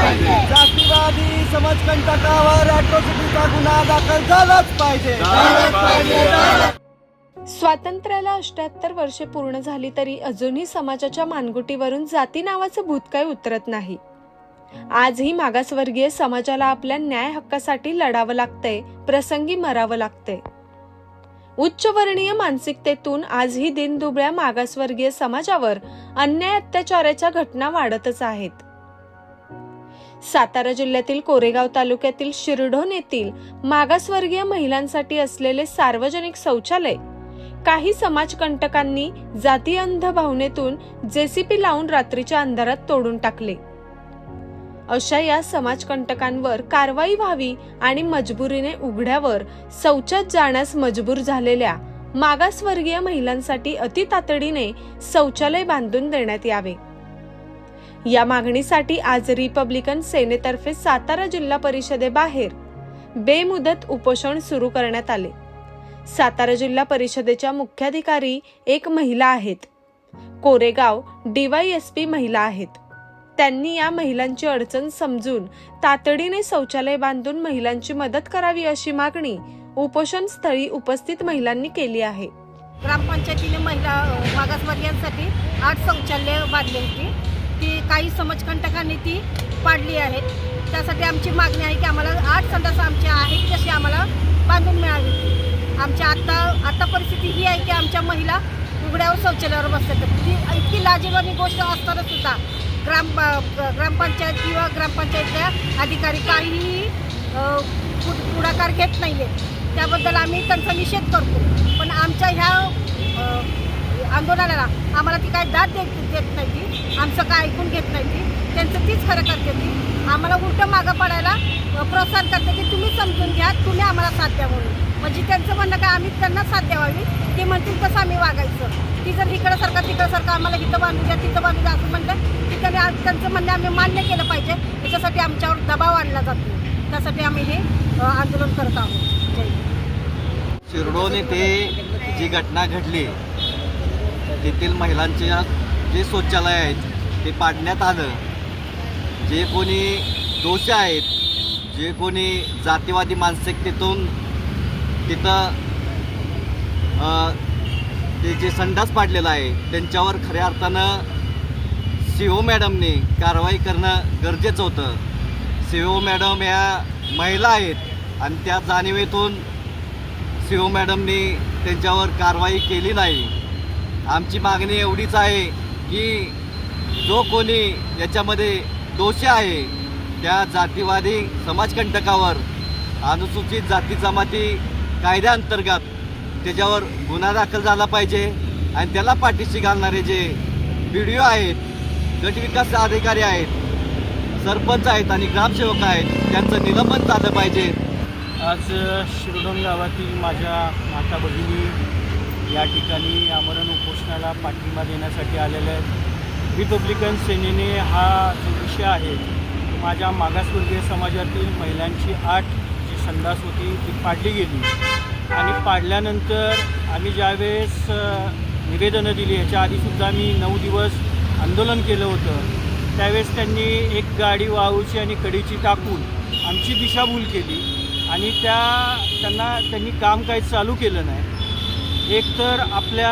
जातीवादी समाजकंटकावर अॅट्रॉसिटीचा गुन्हा दाखल झालाच पाहिजे स्वातंत्र्याला अष्ट्याहत्तर वर्षे पूर्ण झाली तरी अजूनही समाजाच्या मानगुटीवरून जाती नावाचं भूत काही उतरत नाही. आजही मागासवर्गीय समाजाला आपल्या न्याय हक्कासाठी लढावं लागतंय प्रसंगी मरावं लागतंय. उच्चवर्णीय मानसिकतेतून आजही दिनदुबळ्या मागासवर्गीय समाजावर अन्याय अत्याचाराच्या घटना वाढतच आहेत. सातारा जिल्ह्यातील कोरेगाव तालुक्यातील शिरढोण येथील मागासवर्गीय महिलांसाठी असलेले सार्वजनिक शौचालय काही समाजकंटकांनी जाती अंध भावनेतून जेसीपी लावून रात्रीच्या अंधारात तोडून टाकले. अशा या समाजकंटकांवर कारवाई व्हावी आणि मजबुरीने उघड्यावर शौचात जाण्यास मजबूर झालेल्या मागासवर्गीय महिलांसाठी अति तातडीने शौचालय बांधून देण्यात यावे. या मागणीसाठी आज रिपब्लिकन सेनेतर्फे सातारा जिल्हा परिषदेबाहेर बेमुदत उपोषण सुरू करण्यात आले. सातारा जिल्हा परिषदेच्या मुख्याधिकारी एक महिला आहेत. कोरेगाव डीवायएसपी महिला आहेत. त्यांनी या महिलांची अडचण समजून तातडीने शौचालय बांधून महिलांची मदत करावी अशी मागणी उपोषण स्थळी उपस्थित महिलांनी केली आहे. ग्रामपंचायतीने महिला मागासवर्गीयांसाठी आठ शौचालय बांधली होती. ती काही समाजकंटकांनी ती पाडली आहेत. त्यासाठी आमची मागणी आहे की आम्हाला आठ संडास आमच्या आहेत तशी आम्हाला बांधून मिळावी. आमच्या आत्ता आत्ता परिस्थिती ही आहे की आमच्या महिला उघड्यावर शौचालयावर बसतात. ती इतकी लाजीवानी गोष्ट असताना सुद्धा ग्राम ग्रामपंचायत किंवा ग्रामपंचायतच्या अधिकारी काहीही पुढ- पुढाकार घेत नाही आहेत त्याबद्दल आम्ही त्यांचा निषेध करतो. पण आमच्या ह्या आंदोलनाला आम्हाला ती काय दाद देत देत नाही ती आमचं काय ऐकून घेत नाही ती त्यांचं तीच खरं करते ती. आम्हाला उलटं मागं पडायला प्रोत्साहन करते की तुम्ही समजून घ्या तुम्ही आम्हाला साथ द्या म्हणून. म्हणजे त्यांचं म्हणणं काय आम्ही त्यांना साथ द्यावी ते म्हणतील तसं आम्ही वागायचं. ती जर इकडं सरकार तिकडं सरकार आम्हाला इथं बांधू द्या तिथं बांधू द्या असं म्हणलं की त्याने आ- त्यांचं म्हणणं आम्ही मान्य केलं पाहिजे. त्याच्यासाठी आमच्यावर दबाव आणला जातो. त्यासाठी आम्ही हे आंदोलन करत आहोत. शिरडोन येथे जी घटना घडली तेथील महिलांचे जे शौचालय आहेत ते पाडण्यात आलं. जे कोणी दोषी आहेत जे कोणी जातीवादी मानसिकतेतून तिथं ते जे संडास पाडलेला आहे त्यांच्यावर खऱ्या अर्थानं सी ओ मॅडमने कारवाई करणं गरजेचं होतं. सी ओ मॅडम या महिला आहेत आणि त्या जाणीवेतून सी ओ मॅडमनी त्यांच्यावर कारवाई केली नाही. आमची मागणी एवढीच आहे की जो कोणी याच्यामध्ये दोषी आहे त्या जातीवादी समाजकंटकावर अनुसूचित जाती जमाती कायद्याअंतर्गत त्याच्यावर गुन्हा दाखल झाला पाहिजे आणि त्याला पाठीशी घालणारे जे व्हिडिओ आहेत गटविकास अधिकारी आहेत सरपंच आहेत आणि ग्रामसेवक आहेत त्यांचं निलंबन झालं पाहिजे. आज शिरडोन गावातील माझ्या माता भगिनी या ठिकाणी आमरण उपोषणाला पाठिंबा देण्यासाठी आलेल्या आहेत. रिपब्लिकन सेनेने हा जो विषय आहे माझ्या मागासवर्गीय समाजातील महिलांची आठ जी संडास होती ती पाडली गेली. आणि पाडल्यानंतर आम्ही ज्यावेळेस निवेदनं दिली याच्या आधीसुद्धा मी नऊ दिवस आंदोलन केलं होतं. त्यावेळेस त्यांनी एक गाडी वाळूची आणि कडीची टाकून आमची दिशाभूल केली आणि त्या त्यांना त्यांनी काम काही चालू केलं नाही. एक तर आपल्या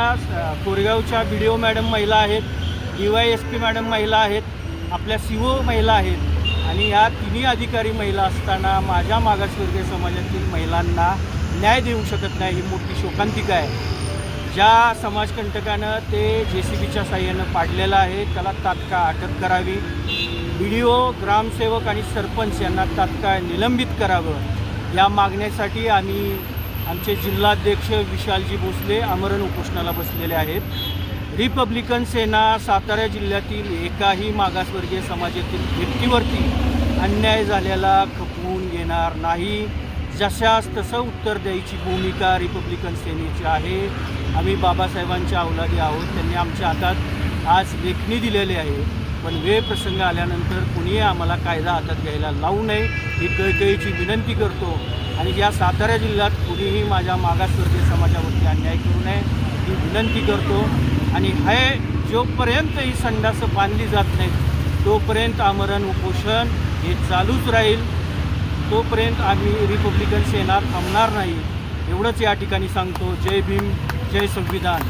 कोरगावच्या बी डी ओ मॅडम महिला आहेत D Y S P madam महिला आहेत आपल्या सी ओ महिला आहेत आणि या तिन्ही अधिकारी महिला असताना माझ्या मागासवर्गीय समाजातील महिलांना न्याय देऊ शकत नाही ही मोठी शोकांतिका आहे. ज्या समाजकंटकानं ते जे सी बीच्या साह्यानं पाडलेलं आहे त्याला तात्काळ अटक करावी. बी डी ओ ग्रामसेवक आणि सरपंच यांना तात्काळ निलंबित करावं. या मागण्यासाठी आम्ही आमचे जिल्हाध्यक्ष विशालजी भोसले आमरण उपोषणाला बसलेले आहेत. रिपब्लिकन सेना सातारा जिल्ह्यातील एकाही मागासवर्गीय समाजातील व्यक्तीवरती अन्याय झालेला खपवून घेणार नाही. जशास तसं उत्तर द्यायची भूमिका रिपब्लिकन सेनेची आहे. आम्ही बाबासाहेबांच्या अवलादी आहोत. त्यांनी आमच्या हातात आज लेखणी दिलेली आहे. पण वेळ प्रसंग आल्यानंतर कुणीही आम्हाला कायदा हातात घ्यायला लावू नये ही कळकळीची विनंती करतो. आणि या सातारा जिल्ह्यात कुणीही माझ्या मागासवर्गीय समाजावरती अन्याय करू नये ही विनंती करतो. आणि हे जोपर्यंत ही संडासं बांधली जात नाही तोपर्यंत आमरण उपोषण हे चालूच राहील. तोपर्यंत आम्ही रिपब्लिकन सेना थांबणार नाही एवढंच या ठिकाणी सांगतो. जय भीम जय संविधान.